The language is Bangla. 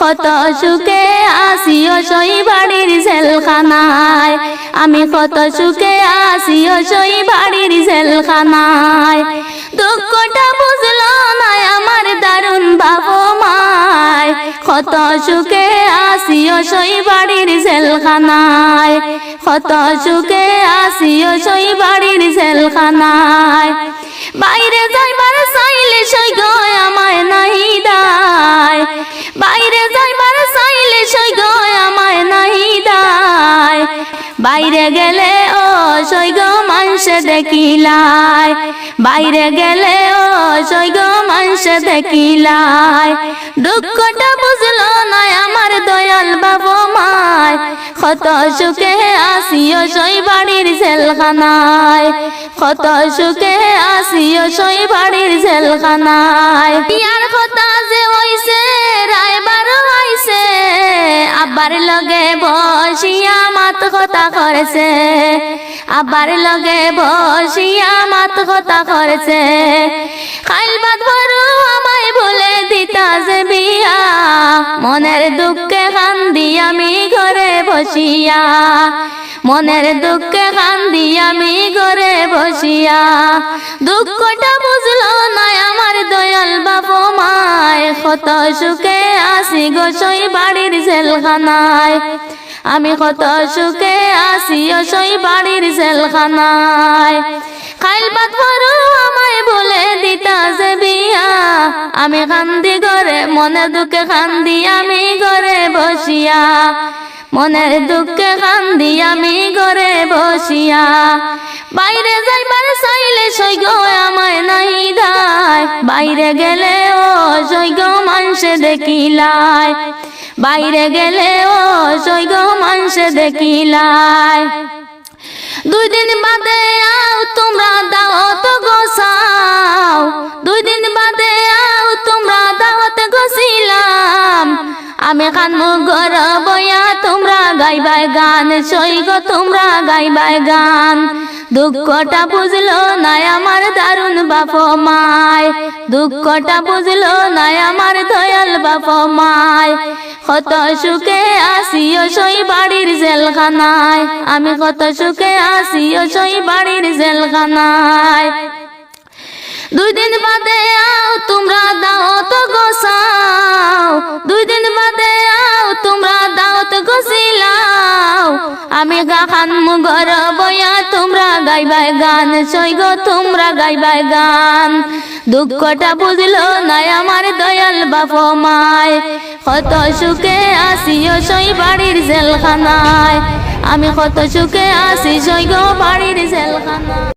কত সুখে আসিও সই বাড়ির জেলখানায়। আমি কত সুখে আসিও সই বাড়ির জেলখানায়। দুঃখটা বুঝলো না আমার দারুণ বাবু কত সুখে আসিও সই বাড়ির জেলখানায়। কত সুখে আসিও সই বাড়ির জেলখানায়। বাইরে যাইবার চাইলে সই গয় বাইরে গেলে ও সৈগ মানুষে দেখিলাই। বাইরে গেলে ও সৈগ মানুষে দেখিলাই। দুঃখটা বুঝলো না আমার দয়াল বাবু মায় কত সুখে আসিও সই বাড়ির জেলখানায়। কত সুখে আসিও সই বাড়ির জেলখানায়। আবার লগে বসিয়া মাত কথা করেছে। আবার লগে বসিয়া মাত কথা করেছে। খাইল বাদ ভরু আমায় বলে দিতা যে বিয়া। মনের দুঃখে কান্দি আমি ঘরে বসিয়া। মনের দুঃখে কান্দি আমি ঘরে বসিয়া। দুঃখটা বুঝলো কত সুখে আসি গোসই বাড়ির জেলখানায়। আমি কত সুখে আসি ওসই বাড়ির জেলখানায়। খাইল পাত ভরু আমায় বলে দিতা যে বিয়া, আমি কান্দি ঘরে, মনে দুঃখে কান্দি আমি ঘরে বসিয়া। মনের দুঃখে কান্দি আমি ঘরে বসিয়া। বাইরে যাইবার চাইলে সৈগ আমায় নাই দায় বাইরে গেলে ও সৈগ মানুষে দেখিলাই বাইরে গেলে ও সৈগ মানুষে দেখিলাই দুই দিন বাদে আও তোমরা আমি কানমু গর বয়া তোমরা গাইবাই গান সৈগ তোমরা গাইবাই গান। দুঃখটা বুঝলো না আমার দারুণ বাপ মায় দুঃখটা বুঝলো না আমার দয়াল বাপ মায় কত সুখে আসিও সই বাড়ির জেলখানায়। আমি কত সুখে আসিও সই বাড়ির জেলখানায়। দুই দিন বাদে আও তোমরা দাওত গোসাও দুই আমি ঘর বয়া তোমরা গাইবাই গান সৈগ তোমরা গাইবাই গান। দুঃখটা বুঝলো নাই আমার দয়াল বাপ মায় কত সুখে আসিও সই বাড়ির জেলখানায়। আমি কত সুখে আসি সৈগ বাড়ির জেলখানায়।